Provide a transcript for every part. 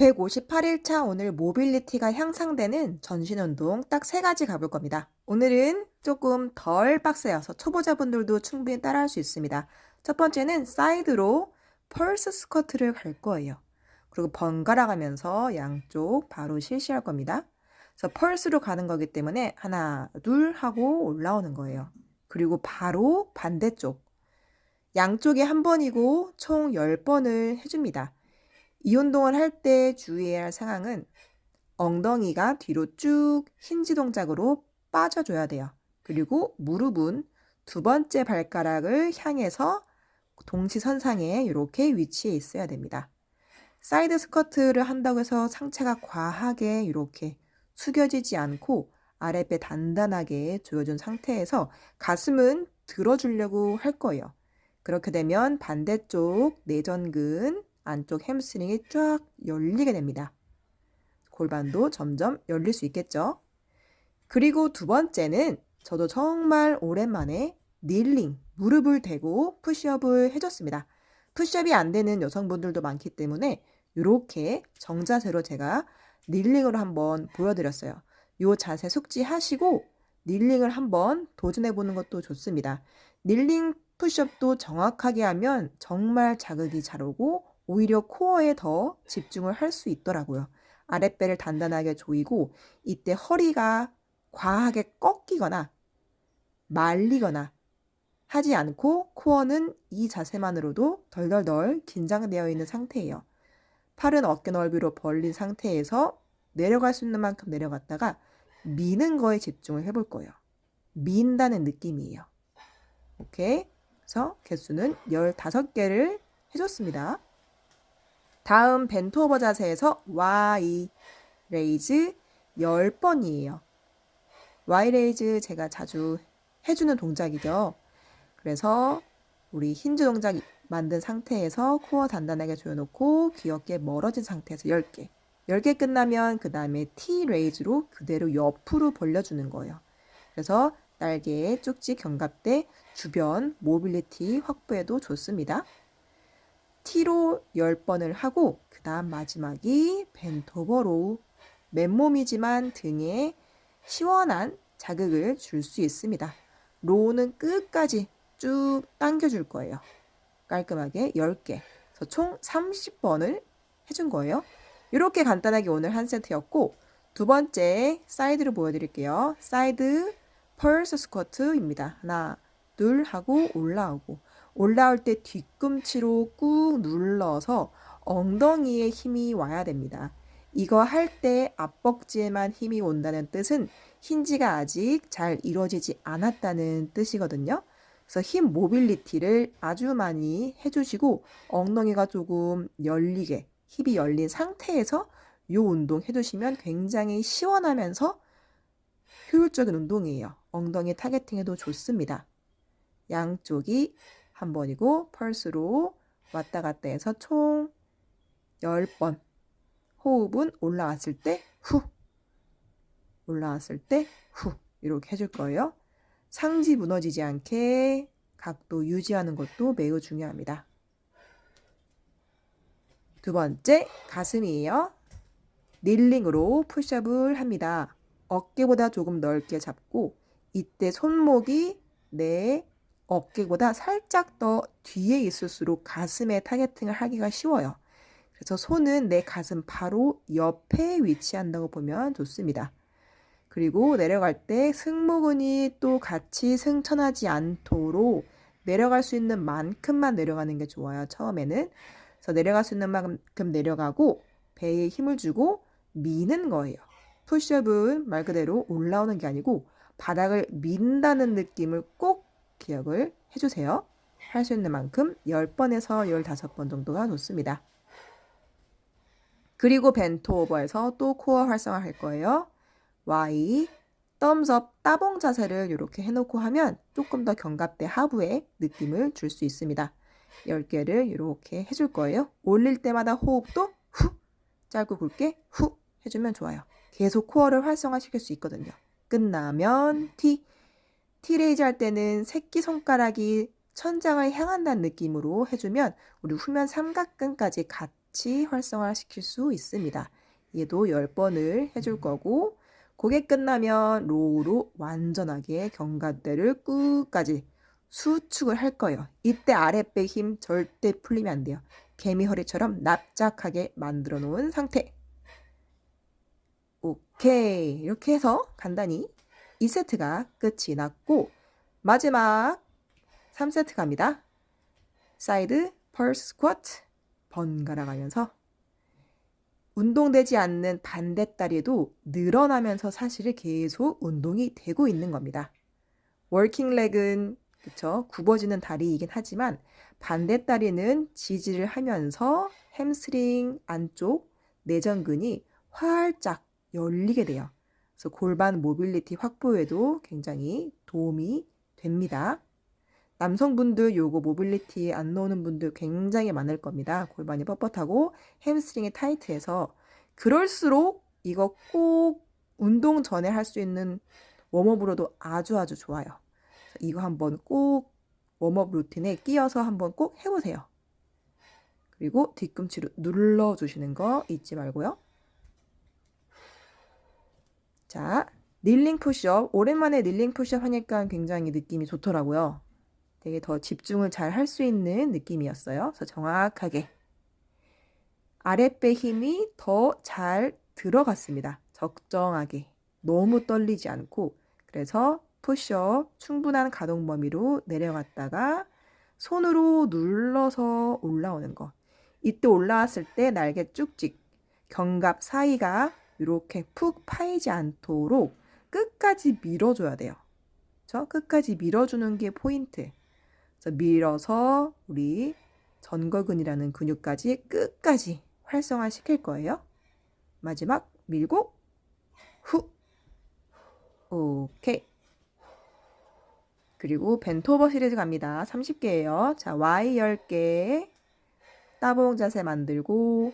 158일차 오늘 모빌리티가 향상되는 전신운동 딱 세 가지 가볼 겁니다. 오늘은 조금 덜 빡세여서 초보자분들도 충분히 따라할 수 있습니다. 첫 번째는 사이드로 펄스 스쿼트를 갈 거예요. 그리고 번갈아 가면서 양쪽 바로 실시할 겁니다. 그래서 펄스로 가는 거기 때문에 하나, 둘 하고 올라오는 거예요. 그리고 바로 반대쪽. 양쪽에 한 번이고 총 10번을 해줍니다. 이 운동을 할 때 주의해야 할 상황은 엉덩이가 뒤로 쭉 힌지 동작으로 빠져줘야 돼요. 그리고 무릎은 두 번째 발가락을 향해서 동시선상에 이렇게 위치해 있어야 됩니다. 사이드 스쿼트를 한다고 해서 상체가 과하게 이렇게 숙여지지 않고 아랫배 단단하게 조여준 상태에서 가슴은 들어주려고 할 거예요. 그렇게 되면 반대쪽 내전근 안쪽 햄스트링이 쫙 열리게 됩니다. 골반도 점점 열릴 수 있겠죠? 그리고 두 번째는 저도 정말 오랜만에 닐링, 무릎을 대고 푸시업을 해줬습니다. 푸시업이 안 되는 여성분들도 많기 때문에 이렇게 정자세로 제가 닐링으로 한번 보여드렸어요. 이 자세 숙지하시고 닐링을 한번 도전해 보는 것도 좋습니다. 닐링 푸시업도 정확하게 하면 정말 자극이 잘 오고 오히려 코어에 더 집중을 할 수 있더라고요. 아랫배를 단단하게 조이고 이때 허리가 과하게 꺾이거나 말리거나 하지 않고 코어는 이 자세만으로도 덜덜덜 긴장되어 있는 상태예요. 팔은 어깨 넓이로 벌린 상태에서 내려갈 수 있는 만큼 내려갔다가 미는 거에 집중을 해볼 거예요. 민다는 느낌이에요. 오케이? 그래서 개수는 15개를 해줬습니다. 다음 벤토오버 자세에서 Y 레이즈 10번이에요. Y 레이즈 제가 자주 해주는 동작이죠. 그래서 우리 힌즈 동작 만든 상태에서 코어 단단하게 조여놓고 귀엽게 멀어진 상태에서 10개. 10개 끝나면 그 다음에 T 레이즈로 그대로 옆으로 벌려주는 거예요. 그래서 날개에 쪽지 견갑대 주변 모빌리티 확보에도 좋습니다. T로 10번을 하고 그 다음 마지막이 벤토버로우 맨몸이지만 등에 시원한 자극을 줄 수 있습니다. 로우는 끝까지 쭉 당겨줄 거예요. 깔끔하게 10개. 그래서 총 30번을 해준 거예요. 이렇게 간단하게 오늘 한 세트였고 두 번째 사이드로 보여드릴게요. 사이드 펄스 스쿼트입니다. 하나, 둘 하고 올라오고 올라올 때 뒤꿈치로 꾹 눌러서 엉덩이에 힘이 와야 됩니다. 이거 할 때 앞벅지에만 힘이 온다는 뜻은 힌지가 아직 잘 이루어지지 않았다는 뜻이거든요. 그래서 힘 모빌리티를 아주 많이 해주시고 엉덩이가 조금 열리게 힙이 열린 상태에서 이 운동 해주시면 굉장히 시원하면서 효율적인 운동이에요. 엉덩이 타겟팅에도 좋습니다. 양쪽이 한 번이고 펄스로 왔다 갔다 해서 총 10번 호흡은 올라왔을 때 후, 올라왔을 때 후 이렇게 해줄 거예요. 상지 무너지지 않게 각도 유지하는 것도 매우 중요합니다. 두 번째 가슴이에요. 닐링으로 푸시업을 합니다. 어깨보다 조금 넓게 잡고 이때 손목이 내 어깨보다 살짝 더 뒤에 있을수록 가슴에 타겟팅을 하기가 쉬워요. 그래서 손은 내 가슴 바로 옆에 위치한다고 보면 좋습니다. 그리고 내려갈 때 승모근이 또 같이 승천하지 않도록 내려갈 수 있는 만큼만 내려가는 게 좋아요. 처음에는. 그래서 내려갈 수 있는 만큼 내려가고 배에 힘을 주고 미는 거예요. 푸시업은 말 그대로 올라오는 게 아니고 바닥을 민다는 느낌을 꼭 기억을 해주세요. 할 수 있는 만큼 10번에서 15번 정도가 좋습니다. 그리고 벤토 오버에서 또 코어 활성화 할 거예요. Y, 덤스업 따봉 자세를 이렇게 해놓고 하면 조금 더 견갑대 하부에 느낌을 줄 수 있습니다. 10개를 이렇게 해줄 거예요. 올릴 때마다 호흡도 후, 짧고 굵게 후 해주면 좋아요. 계속 코어를 활성화시킬 수 있거든요. 끝나면 T, T레이즈 할 때는 새끼손가락이 천장을 향한다는 느낌으로 해주면 우리 후면 삼각근까지 같이 활성화시킬 수 있습니다. 얘도 10번을 해줄 거고 그게 끝나면 로우로 완전하게 견갑대를 끝까지 수축을 할 거예요. 이때 아랫배 힘 절대 풀리면 안 돼요. 개미 허리처럼 납작하게 만들어 놓은 상태. 오케이. 이렇게 해서 간단히 2세트가 끝이 났고 마지막 3세트 갑니다. 사이드 펄스 스쿼트 번갈아 가면서 운동되지 않는 반대다리도 늘어나면서 사실 계속 운동이 되고 있는 겁니다. 워킹 렉은 그쵸 굽어지는 다리이긴 하지만 반대다리는 지지를 하면서 햄스트링 안쪽 내전근이 활짝 열리게 돼요. 그래서 골반 모빌리티 확보에도 굉장히 도움이 됩니다. 남성분들 요거 모빌리티 안 넣는 분들 굉장히 많을 겁니다. 골반이 뻣뻣하고 햄스트링이 타이트해서 그럴수록 이거 꼭 운동 전에 할 수 있는 웜업으로도 아주 아주 좋아요. 이거 한번 꼭 웜업 루틴에 끼워서 한번 꼭 해보세요. 그리고 뒤꿈치로 눌러주시는 거 잊지 말고요. 자, 닐링 푸시업. 오랜만에 닐링 푸시업 하니까 굉장히 느낌이 좋더라고요. 되게 더 집중을 잘 할 수 있는 느낌이었어요. 그래서 정확하게 아랫배 힘이 더 잘 들어갔습니다. 적정하게. 너무 떨리지 않고. 그래서 푸시업 충분한 가동 범위로 내려갔다가 손으로 눌러서 올라오는 거. 이때 올라왔을 때 날개 쭉직 견갑 사이가 이렇게 푹 파이지 않도록 끝까지 밀어줘야 돼요. 저 끝까지 밀어주는 게 포인트. 그래서 밀어서 우리 전거근이라는 근육까지 끝까지 활성화 시킬 거예요. 마지막 밀고 후 오케이 그리고 벤토버 시리즈 갑니다. 30개예요. 자, Y 10개 따봉 자세 만들고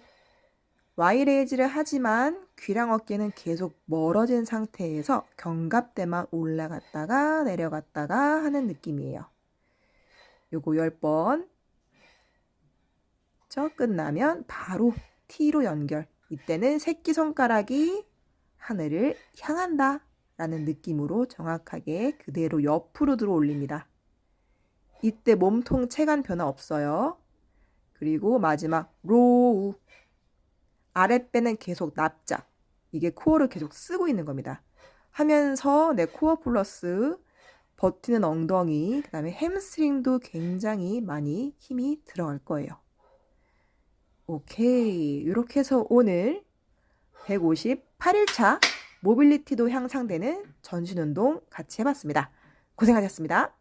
Y 레이즈를 하지만 귀랑 어깨는 계속 멀어진 상태에서 견갑대만 올라갔다가 내려갔다가 하는 느낌이에요. 요거 10번. 저 끝나면 바로 T로 연결. 이때는 새끼손가락이 하늘을 향한다. 라는 느낌으로 정확하게 그대로 옆으로 들어 올립니다. 이때 몸통 체간 변화 없어요. 그리고 마지막 로우. 아랫배는 계속 납작. 이게 코어를 계속 쓰고 있는 겁니다. 하면서 내 코어 플러스 버티는 엉덩이, 그 다음에 햄스트링도 굉장히 많이 힘이 들어갈 거예요. 오케이. 이렇게 해서 오늘 158일차 모빌리티도 향상되는 전신 운동 같이 해봤습니다. 고생하셨습니다.